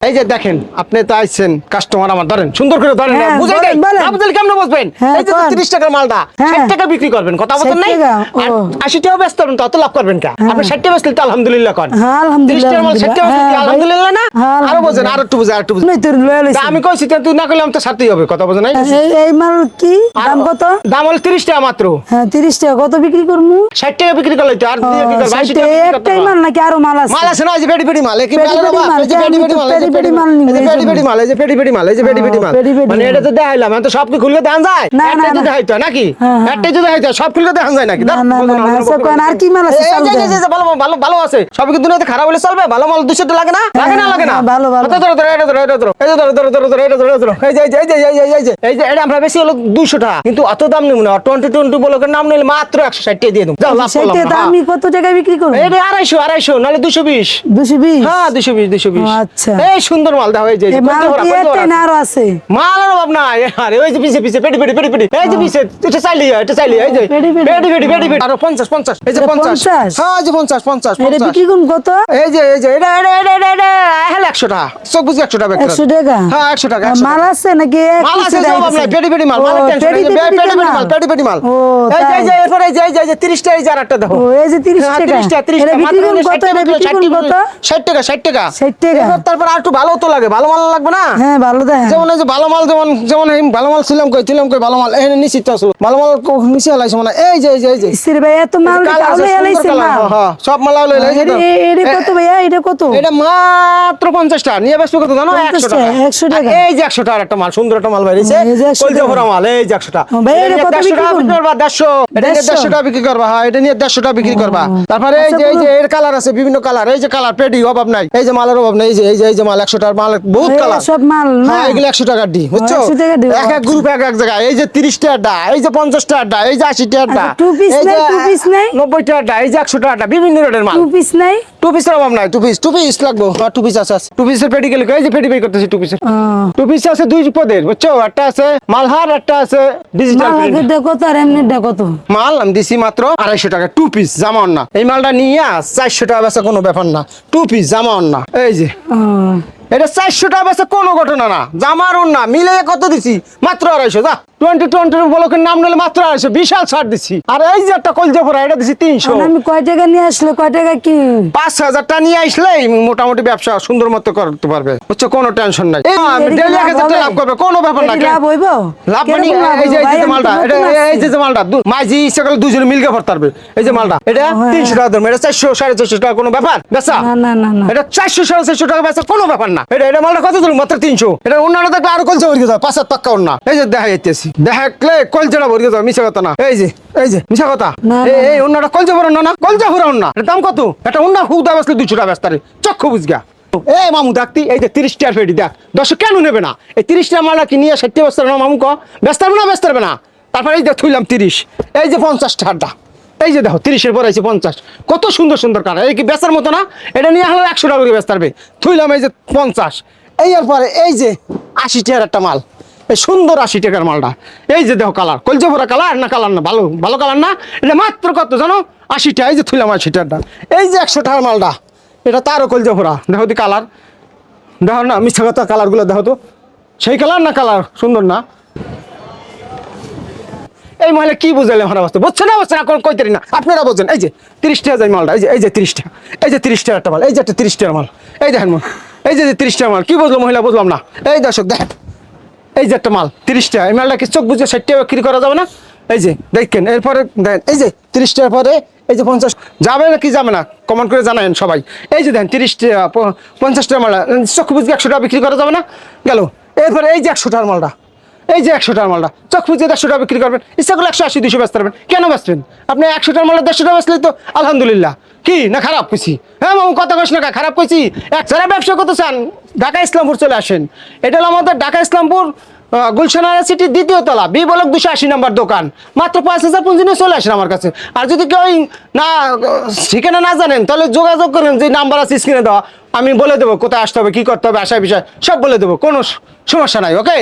এই যে দেখেন আপনি তো আইছেন কাস্টমার আমার ধরেন সুন্দর করে ধরেন হ্যাঁ, বুঝাই দেন বলেন। কেমনে বুঝবেন? হ্যাঁ, এই যে কন। 30 টাকার মালটা হ্যাঁ। 60 টাকা বিক্রি করবেন কথা বলতেন 60 নাই? টাকা, আর 80 টাকা ব্যস্ত হবেন তো অত লাভ করবেন কা? আপনি 60 টাকা বেচলে তো আলহামদুলিল্লাহ কোন। হ্যাঁ, আলহামদুলিল্লাহ, 30 টাকার মাল 60 টাকা বেচলে হ্যাঁ, আলহামদুলিল্লাহ না? হ্যাঁ, আরও বোঝেন। আর একটু আর একটু বুঝেন। নই তোর লয়ে আমি কইছি তুই না করলে আমি তো হবে কথা বোঝেন নাই? এই মাল কি দাম কত? দাম হলো 30 টাকা মাত্র। হ্যাঁ তিরিশ টাকা কত বিক্রি করব 60 টাকা বিক্রি করলে তো আর দিয়ে কি করবে 80 টাকা একটাই। মাল নাকি আরও মাল আছে? মাল আছে না এই পেডি পেডি মাল কি? মাল, পেডি তো মাল, পেডি পেডি মাল এই এই পেডি পেডি মাল, এই যে পেডি পেডি মাল, এই যে পেডি পেডি মাল। পেডি পেডি মানে এটা তো দেখাইলাম, তো সব কি খুললে দেখান যায়? না, না, তো না। নাকি? একটাই তো দেখাইতে সব খুললে দেখান যায় নাকি? না, না, বলো না, না, না, বলো, সব কোন আর কি মাল আছে? এই, এই, চালু এই, দেন। এই, এই, ভালো, ভালো, ভালো আছে। সব কি দুনিয়াতে খারাপ হলে চলবে? ভালো মাল 200 টা লাগে না? লাগে না, লাগে না? ভালো, ভালো। ধরো, ধরো, এটা ধরো, এটা ধরো। এই যে ধরো, ধরো, ধরো, ধরো, এটা ধরো, ধরো। এই যে, এই যে, এই যে, এই যে, এই যে, এটা আমরা বেশি হলো 200 টাকা। কিন্তু অত দাম নিব না 20 20 বলকের নাম নিলে মাত্র 160 টাকা দিয়ে দেবো যাও লাভ করলাম সেটা। আমি কত টাকায় বিক্রি করব আড়াইশো নাহলে দুশো বিশ দুশো বিশ হ্যাঁ দুশো বিশ দুশো বিশ ও, আচ্ছা। এই সুন্দর মাল দেখো এই যে এই যে, এই মাল আছে। মালের অভাব নাই। আরে ওই যে পিছে পিছে পেটি পেটি পেটি পেটি। এই যে পিছে এটা চাইলি এটা চাইলি এই যে পেটি, পেটি। পেটি পেটি আরও পঞ্চাশ পঞ্চাশ। এই যে পঞ্চাশ। 50? হ্যাঁ এই যে পঞ্চাশ পঞ্চাশ এটা বিক্রি করুন কত? এই যে এই যে এটা এটা এটা এটা এটা হ্যাঁ একশো টাকা। চোখ বুঝি একশো টাকা একশো টাকা? হ্যাঁ একশো টাকা আর একশো মাল আছে নাকি মাল আছে অভাব নাই। পেটি পেটি মাল ও, মালের টেনশন পেটি পেটি মাল। মাল। পেটি পেটি মাল। এই যে এই যে এরপরে এই যে এই যে এই যে 30 টা এই যে আরেকটা দেখো। ও, এই যে 30 হ্যাঁ, টাকা। 30 টাকা 30 টাকা মাত্র 60 টাকা, করুন কত? 60 টাকা 60 টাকা। 60 টাকা। তারপর আর একটু ভালো তো লাগে ভালো মাল লাগবে না? হ্যাঁ ভালো দেখ যেমন এই যে ভালো মাল যেমন যেমন এই ভালো মাল ছিলাম কই ছিলাম কই ভালো মাল এখানে নিশ্চিত আসলো। ভালো মাল কো- নিচে হলাইছে মানে এই যে এই যে এই যে। স্ত্রী ভাই এত মাল তাহলে সুন্দর মাল হ্যাঁ, হ্যাঁ, সব মাল আলো এলাইছে তো। এ- এটা কত ভাইয়া? এটা কত? এটা মাত্র পঞ্চাশ টাকা নিয়ে ব্যস্ত কত জানো? 50 একশো টাকা। টাকা, 100 টাকা। এই যে একশো টাকার একটা মাল সুন্দর একটা মাল বাইরেছে এই যে 100 কলজা টাকা। ভরা মাল এই যে একশো টাকা। ভাই, এটা কত 150 টাকা বিক্রি করবা? দেড়শো। এটা নিয়ে 150 দেড়শো টাকা বিক্রি করবা হ্যাঁ এটা নিয়ে দেড়শো টাকা বিক্রি করবা। তারপরে এই যে এই যে এর কালার আছে বিভিন্ন কালার। এই যে কালার পেডি অভাব নাই। এই যে মালের অভাব নাই এই যে এই যে এই যে মাল একশো টাকার মাল বহুত এই কালার। সব মাল না? হ্যাঁ এগুলো একশো টাকার ডি বুঝছ? 100 টাকার ডি, এক এক গ্রুপ এক এক জায়গায়। এই যে তিরিশ টাকার ডা এই যে পঞ্চাশ টাকার ডা এই যে আশি নাই? নব্বই টাকার ডা এই যে একশো টাকার ডা বিভিন্ন রেটের মাল। টু পিস নাই? টু পিসের অভাব নাই টু পিস টু পিস লাগবো। টু পিস আছে। টু পিসের পেটি গেলে এই যে পেটি করতেছি টু পিসের টু পিস আছে দুই পদের বুঝছ? একটা আছে মালহার একটা আছে ডিজিটাল কত আর এমনিটা কত মাল আমি দিছি মাত্র আড়াইশো টাকা টু পিস জামা না এই মালটা নিয়ে চারশো টাকা বেচা কোনো ব্যাপার না টু পিস জামা না এই যে। এটা চারশো টাকা বেচা কোনো ঘটনা না। জামার না মিলে কত দিছি? মাত্র আড়াইশো যা। টোয়েন্টি টোয়েন্টি বলকের নাম নিলে মাত্র আড়াইশো বিশাল ছাড় দিছি। আর এই যে একটা কলজা ভরা এটা দিছি তিনশো। আমি কয় টাকা নিয়ে আসলে কয় টাকা কি? পাঁচ হাজার টাকা নিয়ে আসলে মোটামুটি ব্যবসা সুন্দর মতো করতে পারবে। বুঝছ কোনো টেনশন নাই। ডেলি এক লাভ হাজার লাভ করবে কোনো ব্যাপার না লাভ হইব? লাভ মানে এই যে এই যে মালটা এটা এই যে মালটা মাঝি ইচ্ছা করলে দুজনে মিলকে ভরতে পারবে। এই যে মালটা এটা হ্যাঁ। তিনশো টাকা ধরবে এটা চারশো সাড়ে চারশো টাকা কোনো ব্যাপার? বেচা? না, না, না, না। এটা চারশো সাড়ে চারশো টাকা বেচা কোনো ব্যাপার না। এটা এটা মালটা কত ধরুন মাত্র তিনশো। এটা অন্যান্য দেখলে আরও কলচা ভরিয়ে যাবে পাঁচ হাত অন্য এই যে দেখা যাইতেছি। দেখলে কলচাটা ভরিয়ে যাবে মিশা কথা না। এই যে এই যে মিশা কথা। এই অন্যটা কলচা ভরান না কলচা ভরান না। এর দাম কত? এটা অন্য হুদা বেসলে দুশো টাকা বেচতারে। চক্ষু বুঝগা। এই মামু দেখতি এই যে তিরিশ টাকার ফেটি দেখ। দশ কেন নেবে না? এই তিরিশ টাকা মালটা কি নিয়ে ষাটটি ব্যস্ত না মামু ক? ব্যস্ত না ব্যস্ত না? তারপরে এই যে থুইলাম তিরিশ। এই যে পঞ্চাশ টাকাটা এই যে দেখো, তিরিশের পর আছে পঞ্চাশ। কত সুন্দর সুন্দর কালার। এই কি বেচার মতো না? এটা নিয়ে হলে একশো টাকা করে ব্যস্ত পারবে থুইলাম এই যে পঞ্চাশ। এই এর পরে এই যে আশি টাকার একটা মাল। এই সুন্দর আশি টাকার মালটা। এই যে দেখো কালার। কলজে ভরা কালার না কালার না? ভালো ভালো কালার না? এটা মাত্র কত জানো? আশি এই যে থুইলাম আশি টাকাটা এই যে একশো টাকার মালটা। এটা তারও কলজে ভরা। দেখো দি কালার। দেখো না, মিথ্যা কথা কালারগুলো দেখো তো। সেই কালার না কালার? সুন্দর না? এই মহিলা কি বুঝাইলে আমার অবস্থা বুঝছে না বুঝছে না কোন কইতে না আপনারা বোঝেন এই যে তিরিশ টাকা যায় মালটা এই যে এই যে তিরিশ টাকা এই যে তিরিশ টাকা একটা মাল এই যে একটা তিরিশ টাকার মাল এই দেখেন মাল এই যে তিরিশ মাল কি বুঝলো মহিলা বুঝলাম না এই দর্শক দেখেন এই যে একটা মাল তিরিশ টাকা এই মালটা কি চোখ বুঝে ষাট টাকা বিক্রি করা যাবে না এই যে দেখেন এরপরে দেখেন এই যে তিরিশ টাকার পরে এই যে পঞ্চাশ যাবে না কি যাবে না কমেন্ট করে জানাবেন সবাই এই যে দেখেন তিরিশ টাকা পঞ্চাশ টাকা মালটা চোখ বুঝে একশো টাকা বিক্রি করা যাবে না গেল এরপরে এই যে একশো টাকার মালটা এই যে একশো টাকার মালটা চোখ বুঝে দেড়শো টাকা বিক্রি করবেন। ইচ্ছা করলে একশো আশি দুশো পারবেন কেন ব্যস্তেন আপনি একশো টাকার মালটা, দেড়শো টাকা বেচলে তো আলহামদুলিল্লাহ। কি না খারাপ কইছি? হ্যাঁ মামু, কথা কইস না খারাপ কইছি। এক যারা ব্যবসা করতে চান, ঢাকা ইসলামপুর চলে আসেন। এটা হলো আমাদের ঢাকা ইসলামপুর গুলশানারা সিটির দ্বিতীয় তলা, বি বলক দুশো আশি নম্বর দোকান। মাত্র পাঁচ হাজার পুঁজি নিয়ে চলে আসেন আমার কাছে। আর যদি কেউ না, ঠিকানা না জানেন, তাহলে যোগাযোগ করেন, যে নাম্বার আছে স্ক্রিনে দেওয়া। আমি বলে দেবো, কোথায় আসতে হবে, কী করতে হবে আশায় বিষয় সব বলে দেবো। কোনো সমস্যা নাই ওকে